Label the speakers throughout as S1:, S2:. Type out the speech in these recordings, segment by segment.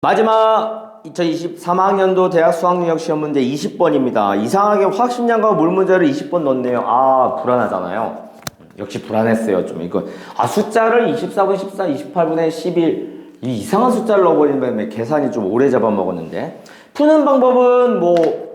S1: 마지막 2023학년도 대학 수학능력 시험 문제 20번입니다. 이상하게 확신량과 물 문제를 20번 넣었네요. 아, 불안하잖아요. 역시 불안했어요. 좀 이거 아 숫자를 24분 14, 28분의 11 이 이상한 숫자를 넣어버리면 계산이 좀 오래 잡아먹었는데 푸는 방법은 뭐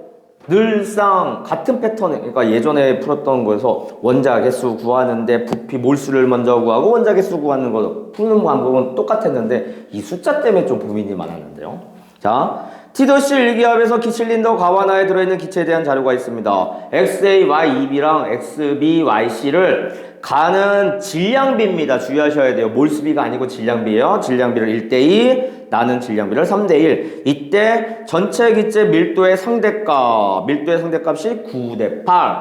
S1: 늘상 같은 패턴 그러니까 예전에 풀었던 거에서 원자 개수 구하는데 부피 몰수를 먼저 구하고 원자 개수 구하는 거 푸는 방법은 똑같았는데 이 숫자 때문에 좀 고민이 많았는데요. 자, 티더시 일기압에서 기실린더 가와나에 들어있는 기체에 대한 자료가 있습니다. XA, YEB랑 XB, YC를 가는 질량비입니다. 주의하셔야 돼요. 몰수비가 아니고 질량비예요. 질량비를 1대2, 나는 질량비를 3대1. 이때 전체 기체 밀도의 상대값, 밀도의 상대값이 9대 8.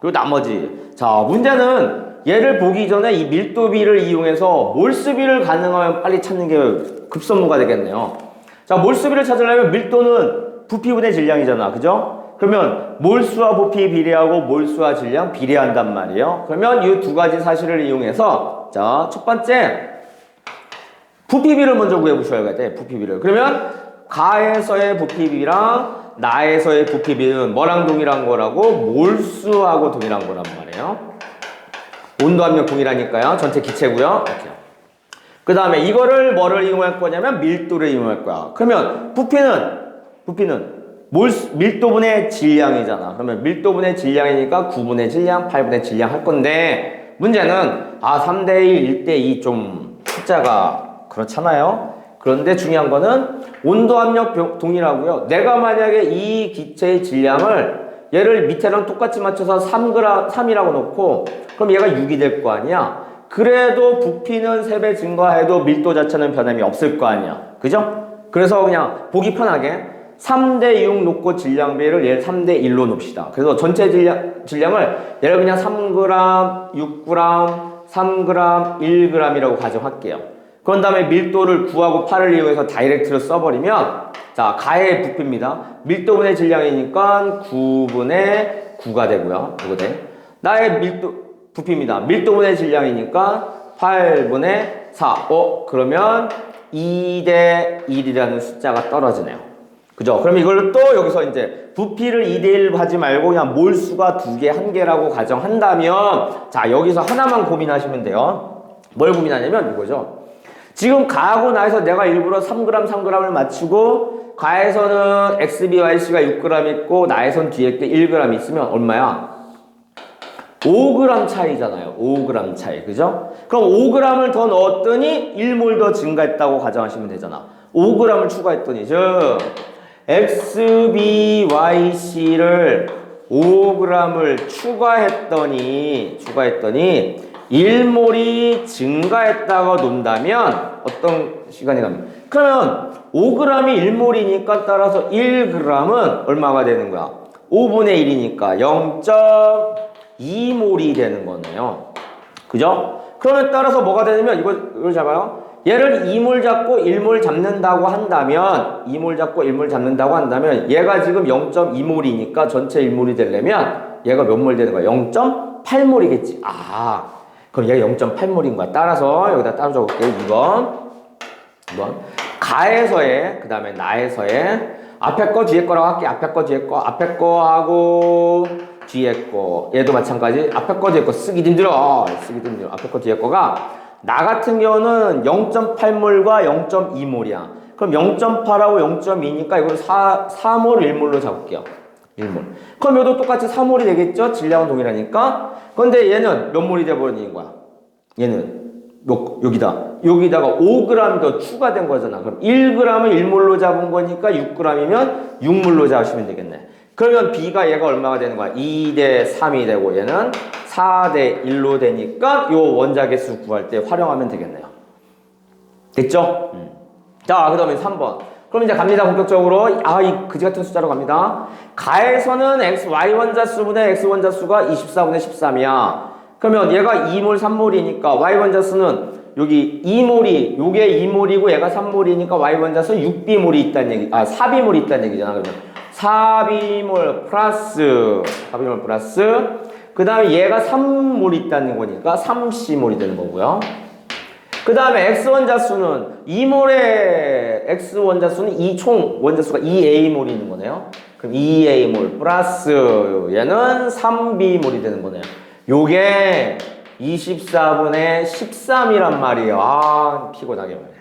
S1: 그리고 나머지. 자, 문제는 얘를 보기 전에 이 밀도비를 이용해서 몰수비를 가능하면 빨리 찾는 게 급선무가 되겠네요. 자, 몰수비를 찾으려면 밀도는 부피분의 질량이잖아. 그죠? 그러면 몰수와 부피 비례하고 몰수와 질량 비례한단 말이에요. 그러면 이 두 가지 사실을 이용해서 자, 첫 번째 부피비를 먼저 구해 보셔야 돼. 부피비를. 그러면 가에서의 부피비랑 나에서의 부피비는 뭐랑 동일한 거라고? 몰수하고 동일한 거란 말이에요. 온도 압력 동일하니까요. 전체 기체고요. 그 다음에 이거를 뭐를 이용할 거냐면 밀도를 이용할 거야. 그러면 부피는 부피는 몰 밀도분의 질량이잖아. 그러면 밀도분의 질량이니까 9분의 질량, 8분의 질량 할 건데 문제는 아 3대1, 1대2 좀 숫자가 그렇잖아요. 그런데 중요한 거는 온도 압력 병- 동일하고요. 내가 만약에 이 기체의 질량을 얘를 밑에랑 똑같이 맞춰서 3g, 3이라고 놓고 그럼 얘가 6이 될 거 아니야. 그래도 부피는 3배 증가해도 밀도 자체는 변함이 없을 거 아니야. 그죠? 그래서 그냥 보기 편하게 3대 6 놓고 질량비를 얘를 3대 1로 놓읍시다. 그래서 전체 질량, 질량을 얘를 그냥 3g, 6g, 3g, 1g이라고 가정할게요. 그런 다음에 밀도를 9하고 8을 이용해서 다이렉트로 써버리면 자 가의 부피입니다. 밀도분의 질량이니까 9분의 9가 되고요. 이거 돼. 나의 밀도 부피입니다. 밀도분의 질량이니까 8분의 4. 어 그러면 2대 1이라는 숫자가 떨어지네요. 그죠? 그럼 이걸 또 여기서 이제 부피를 2대1 하지 말고 그냥 몰수가 두 개, 한 개라고 가정한다면 자, 여기서 하나만 고민하시면 돼요. 뭘 고민하냐면 이거죠. 지금 가하고 나에서 내가 일부러 3g, 3g을 맞추고 가에서는 XB, YC가 6g 있고 나에선 뒤에 게 1g 있으면 얼마야? 5g 차이잖아요. 5g 차이. 그죠? 그럼 5g을 더 넣었더니 1몰 더 증가했다고 가정하시면 되잖아. 5g을 추가했더니 즉 XBYC를 5g을 추가했더니 추가했더니 1몰이 증가했다고 논다면 어떤 시간이 갑니까? 그러면 5g이 1몰이니까 따라서 1g은 얼마가 되는 거야? 5분의 1이니까 0.2몰이 되는 거네요. 그죠? 그러면 따라서 뭐가 되냐면 이거, 이걸 잡아요. 얘를 2몰 잡고 1몰 잡는다고 한다면 2몰 잡고 1몰 잡는다고 한다면 얘가 지금 0.2몰이니까 전체 1몰이 되려면 얘가 몇 몰 되는 거야? 0.8몰이겠지. 아, 그럼 얘가 0.8몰인 거야. 따라서 여기다 따로 적을게요. 2번. 2번. 가에서의 그 다음에 나에서의 앞에 거 뒤에 거라고 할게. 앞에 거 뒤에 거 앞에 거하고 뒤에 거 얘도 마찬가지. 앞에 거 뒤에 거 쓰기 힘들어. 쓰기 힘들어. 앞에 거 뒤에 거가 나 같은 경우는 0.8몰과 0.2몰이야. 그럼 0.8하고 0.2니까 이걸 4, 4몰 1몰로 잡을게요. 1몰. 그럼 얘도 똑같이 3몰이 되겠죠? 질량은 동일하니까. 그런데 얘는 몇 몰이 돼버리는 거야? 얘는 요, 여기다 여기다가 5g 더 추가된 거잖아. 그럼 1g을 1몰로 잡은 거니까 6g이면 6몰로 잡으시면 되겠네. 그러면 B가 얘가 얼마가 되는 거야? 2대 3이 되고 얘는 4대 1로 되니까 요 원자 개수 구할 때 활용하면 되겠네요. 됐죠? 음. 자, 그 다음에 3번. 그럼 이제 갑니다. 본격적으로. 아, 이 그지 같은 숫자로 갑니다. 가에서는 x, y 원자 수분의 x 원자 수가 24분의 13이야. 그러면 얘가 2몰, 3몰이니까 y 원자 수는 여기 2몰이, 요게 2몰이고 얘가 3몰이니까 y 원자수는 6비몰이 있다는 얘기, 아, 4비몰이 있다는 얘기잖아. 그러면 4비몰 플러스, 4비몰 플러스, 그 다음에 얘가 3몰이 있다는 거니까 3c몰이 되는 거고요. 그 다음에 x 원자수는 2몰의 x 원자수는 이 총 원자수가 2a몰이 있는 거네요. 그럼 2a몰 플러스 얘는 3b몰이 되는 거네요. 요게 24분의 13이란 말이에요. 아 피곤하게 말이에요.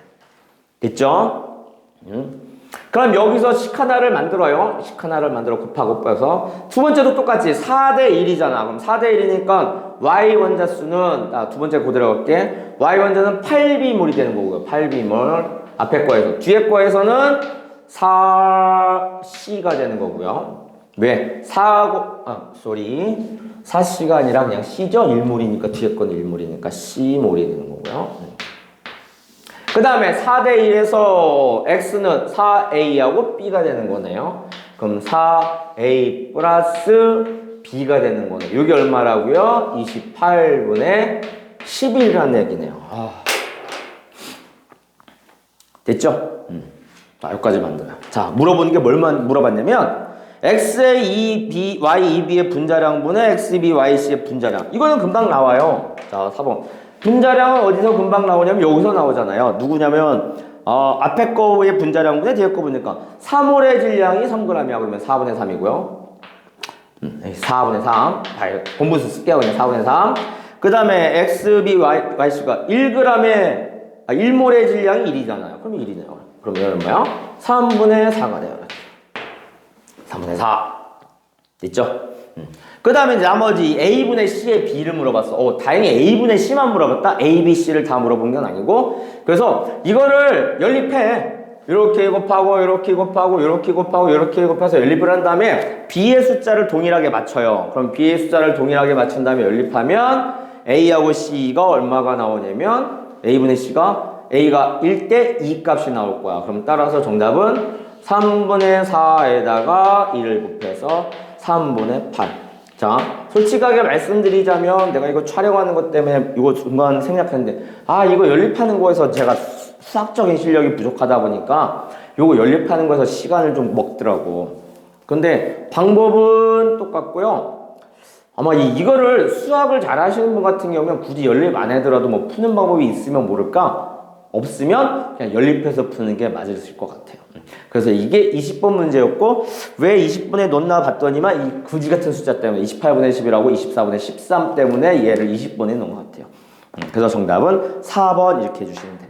S1: 됐죠? 음. 그럼 여기서 식 하나를 만들어요. 식 하나를 만들어 곱하고 빼서 두 번째도 똑같이 4대 1이잖아. 그럼 4대 1이니까 y 원자 수는 아, 두 번째 그대로 갈게. y 원자는 8b몰이 되는 거고요. 8b몰 앞에 거에서 뒤에 거에서는 4c가 되는 거고요. 왜? 4고 아, 쏘리. 4c가 아니라 그냥 c죠. 1몰이니까 뒤에 건 1몰이니까 c몰이 되는 거고요. 그 다음에 4대 1에서 x는 4a하고 b가 되는 거네요. 그럼 4a 플러스 b가 되는 거네요. 이게 얼마라고요? 28분의 11이라는 얘기네요. 아. 됐죠? 음. 자, 여기까지 만들어요. 자, 물어보는 게 뭘만 물어봤냐면 x의 2b, y 2b의 분자량분의 x, b, y, c의 분자량. 이거는 금방 나와요. 자, 4번. 분자량은 어디서 금방 나오냐면 여기서 나오잖아요. 누구냐면 어, 앞에 거의 분자량분의 뒤에 거 보니까 3홀의 질량이 3g이야. 그러면 4분의 3이고요. 음, 4분의 3. 본분수 쓸게요. 그냥 4분의 3. 그 다음에 x, b, y, y수가 1g의 아, 1몰의 질량이 1이잖아요. 그럼 1이네요. 그럼 이거는 뭐야? 3분의 4가 돼요. 이렇게. 3분의 4. 됐죠? 그 다음에 나머지 A분의 C의 B를 물어봤어. 어, 다행히 A분의 C만 물어봤다. A, B, C를 다 물어본 건 아니고. 그래서 이거를 연립해. 이렇게 곱하고, 이렇게 곱하고, 이렇게 곱하고, 이렇게 곱해서 연립을 한 다음에 B의 숫자를 동일하게 맞춰요. 그럼 B의 숫자를 동일하게 맞춘 다음에 연립하면 A하고 C가 얼마가 나오냐면 A분의 C가 A가 1대 2 값이 나올 거야. 그럼 따라서 정답은 3분의 4에다가 1을 곱해서 3분의 8. 자, 솔직하게 말씀드리자면 내가 이거 촬영하는 것 때문에 이거 중간 생략했는데 아, 이거 연립하는 거에서 제가 수- 수학적인 실력이 부족하다 보니까 이거 연립하는 거에서 시간을 좀 먹더라고. 근데 방법은 똑같고요. 아마 이, 이거를 수학을 잘 하시는 분 같은 경우면 굳이 연립 안 해더라도 뭐 푸는 방법이 있으면 모를까? 없으면 그냥 연립해서 푸는 게 맞을 것 같아요. 그래서 이게 20번 문제였고 왜 20분에 넣나 봤더니만 이 그지 같은 숫자 때문에 28분의 10이라고 24분의 13 때문에 얘를 20번에 넣은 것 같아요. 음, 그래서 정답은 4번 이렇게 해주시면 돼요.